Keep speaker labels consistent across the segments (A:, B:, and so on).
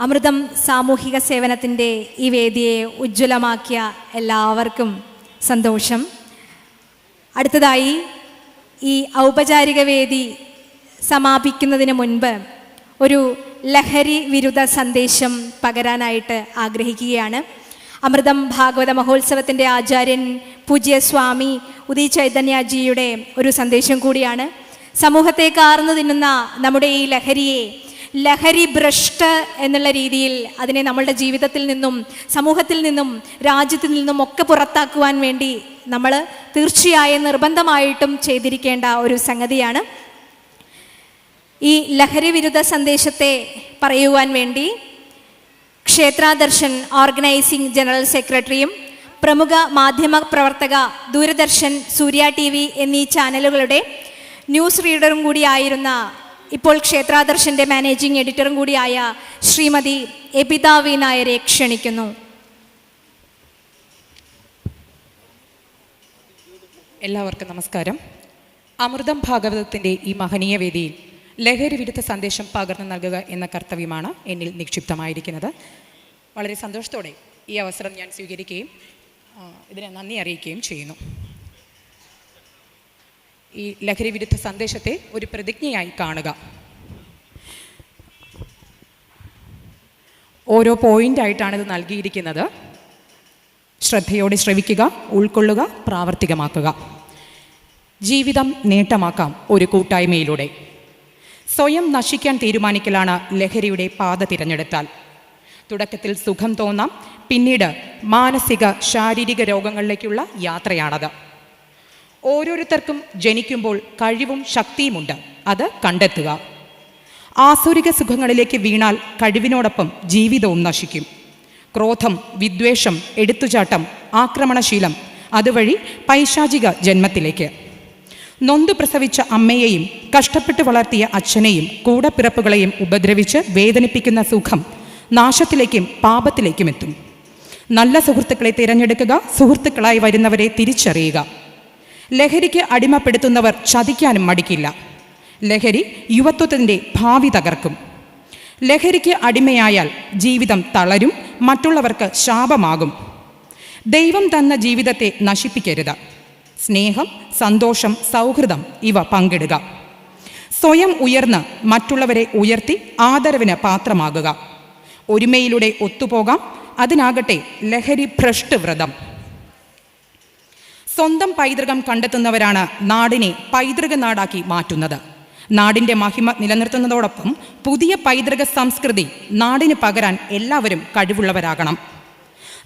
A: അമൃതം സാമൂഹിക സേവനത്തിന്റെ ഈ വേദിയെ ഉജ്ജ്വലമാക്കിയ എല്ലാവർക്കും സന്തോഷം. അടുത്തതായി ഈ ഔപചാരിക വേദി സമാപിക്കുന്നതിന് മുൻപ് ഒരു ലഹരി വിരുദ്ധ സന്ദേശം പകരാനായിട്ട് ആഗ്രഹിക്കുകയാണ്. അമൃതം ഭാഗവത മഹോത്സവത്തിന്റെ ആചാര്യൻ പൂജ്യ സ്വാമി ഉദി ചൈതന്യജിയുടെ ഒരു സന്ദേശം കൂടിയാണ്. സമൂഹത്തെ കാർന്നു തിന്നുന്ന നമ്മുടെ ഈ ലഹരിയെ ലഹരി ഭ്രഷ്ട് എന്നുള്ള രീതിയിൽ അതിനെ നമ്മളുടെ ജീവിതത്തിൽ നിന്നും സമൂഹത്തിൽ നിന്നും രാജ്യത്തിൽ നിന്നും ഒക്കെ പുറത്താക്കുവാൻ വേണ്ടി നമ്മൾ തീർച്ചയായും നിർബന്ധമായിട്ടും ചെയ്തിരിക്കേണ്ട ഒരു സംഗതിയാണ്. ഈ ലഹരി വിരുദ്ധ സന്ദേശത്തെ പറയുവാൻ വേണ്ടി ക്ഷേത്രാദർശൻ ഓർഗനൈസിംഗ് ജനറൽ സെക്രട്ടറിയും പ്രമുഖ മാധ്യമ പ്രവർത്തക ദൂരദർശൻ സൂര്യ ടി എന്നീ ചാനലുകളുടെ ന്യൂസ് റീഡറും കൂടിയായിരുന്ന ഇപ്പോൾ ക്ഷേത്രാദർശന്റെ മാനേജിംഗ് എഡിറ്ററും കൂടിയായ ശ്രീമതി എബിത വി നായരെ ക്ഷണിക്കുന്നു.
B: എല്ലാവർക്കും നമസ്കാരം. അമൃതം ഭാഗവതത്തിന്റെ ഈ മഹനീയ വേദിയിൽ ലഹരി വിരുദ്ധ സന്ദേശം പകർന്നു നൽകുക എന്ന കർത്തവ്യമാണ് എന്നിൽ നിക്ഷിപ്തമായിരിക്കുന്നത്. വളരെ സന്തോഷത്തോടെ ഈ അവസരം ഞാൻ സ്വീകരിക്കുകയും ഇതിനെ നന്ദി അറിയിക്കുകയും ചെയ്യുന്നു. ഈ ലഹരി വിരുദ്ധ സന്ദേശത്തെ ഒരു പ്രതിജ്ഞയായി കാണുക. ഓരോ പോയിന്റായിട്ടാണ് ഇത് നൽകിയിരിക്കുന്നത്. ശ്രദ്ധയോടെ ശ്രവിക്കുക ഉൾക്കൊള്ളുക പ്രാവർത്തികമാക്കുക. ജീവിതം നേട്ടമാക്കാം ഒരു കൂട്ടായ്മയിലൂടെ. സ്വയം നശിക്കാൻ തീരുമാനിക്കലാണ് ലഹരിയുടെ പാത തിരഞ്ഞെടുത്താൽ. തുടക്കത്തിൽ സുഖം തോന്നാം പിന്നീട് മാനസിക ശാരീരിക രോഗങ്ങളിലേക്കുള്ള യാത്രയാണത്. ഓരോരുത്തർക്കും ജനിക്കുമ്പോൾ കഴിവും ശക്തിയുമുണ്ട്. അത് കണ്ടെത്തുക. ആസുരിക സുഖങ്ങളിലേക്ക് വീണാൽ കഴിവിനോടൊപ്പം ജീവിതവും നശിക്കും. ക്രോധം വിദ്വേഷം എടുത്തുചാട്ടം ആക്രമണശീലം അതുവഴി പൈശാചിക ജന്മത്തിലേക്ക്. നൊന്തു പ്രസവിച്ച അമ്മയെയും കഷ്ടപ്പെട്ട് വളർത്തിയ അച്ഛനെയും കൂടപ്പിറപ്പുകളെയും ഉപദ്രവിച്ച് വേദനിപ്പിക്കുന്ന സുഖം നാശത്തിലേക്കും പാപത്തിലേക്കും എത്തും. നല്ല സുഹൃത്തുക്കളെ തിരഞ്ഞെടുക്കുക സുഹൃത്തുക്കളായി വരുന്നവരെ തിരിച്ചറിയുക. ലഹരിക്ക് അടിമപ്പെടുത്തുന്നവർ ചതിക്കാനും മടിക്കില്ല. ലഹരി യുവത്വത്തിന്റെ ഭാവി തകർക്കും. ലഹരിക്ക് അടിമയായാൽ ജീവിതം തളരും മറ്റുള്ളവർക്ക് ശാപമാകും. ദൈവം തന്ന ജീവിതത്തെ നശിപ്പിക്കരുത്. സ്നേഹം സന്തോഷം സൗഹൃദം ഇവ പങ്കിടുക. സ്വയം ഉയർന്ന് മറ്റുള്ളവരെ ഉയർത്തി ആദരവിന് പാത്രമാകുക. ഒരുമയിലൂടെ ഒത്തുപോകാം അതിനാകട്ടെ ലഹരി ഭ്രഷ്ട് വ്രതം. സ്വന്തം പൈതൃകം കണ്ടെത്തുന്നവരാണ് നാടിനെ പൈതൃക നാടാക്കി മാറ്റുന്നത്. നാടിന്റെ മഹിമ നിലനിർത്തുന്നതോടൊപ്പം പുതിയ പൈതൃക സംസ്കൃതി നാടിന് പകരാൻ എല്ലാവരും കഴിവുള്ളവരാകണം.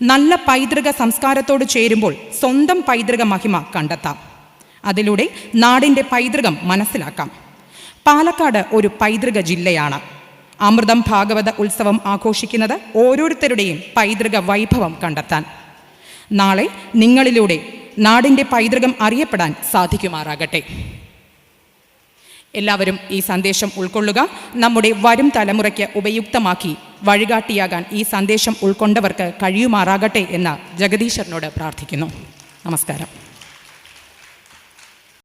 B: നല്ല പൈതൃക സംസ്കാരത്തോട് ചേരുമ്പോൾ സ്വന്തം പൈതൃക മഹിമ കണ്ടെത്താം. അതിലൂടെ നാടിന്റെ പൈതൃകം മനസ്സിലാക്കാം. പാലക്കാട് ഒരു പൈതൃക ജില്ലയാണ്. അമൃതം ഭാഗവത ഉത്സവം ആഘോഷിക്കുന്നത് ഓരോരുത്തരുടെയും പൈതൃക വൈഭവം കണ്ടെത്താൻ. നാളെ നിങ്ങളിലൂടെ നാടിന്റെ പൈതൃകം അറിയപ്പെടാൻ സാധിക്കുമാറാകട്ടെ. എല്ലാവരും ഈ സന്ദേശം ഉൾക്കൊള്ളുക. നമ്മുടെ വരും തലമുറയ്ക്ക് ഉപയുക്തമാക്കി വഴികാട്ടിയാകാൻ ഈ സന്ദേശം ഉൾക്കൊണ്ടവർക്ക് കഴിയുമാറാകട്ടെ എന്ന് ജഗദീശ്വരനോട് പ്രാർത്ഥിക്കുന്നു. നമസ്കാരം.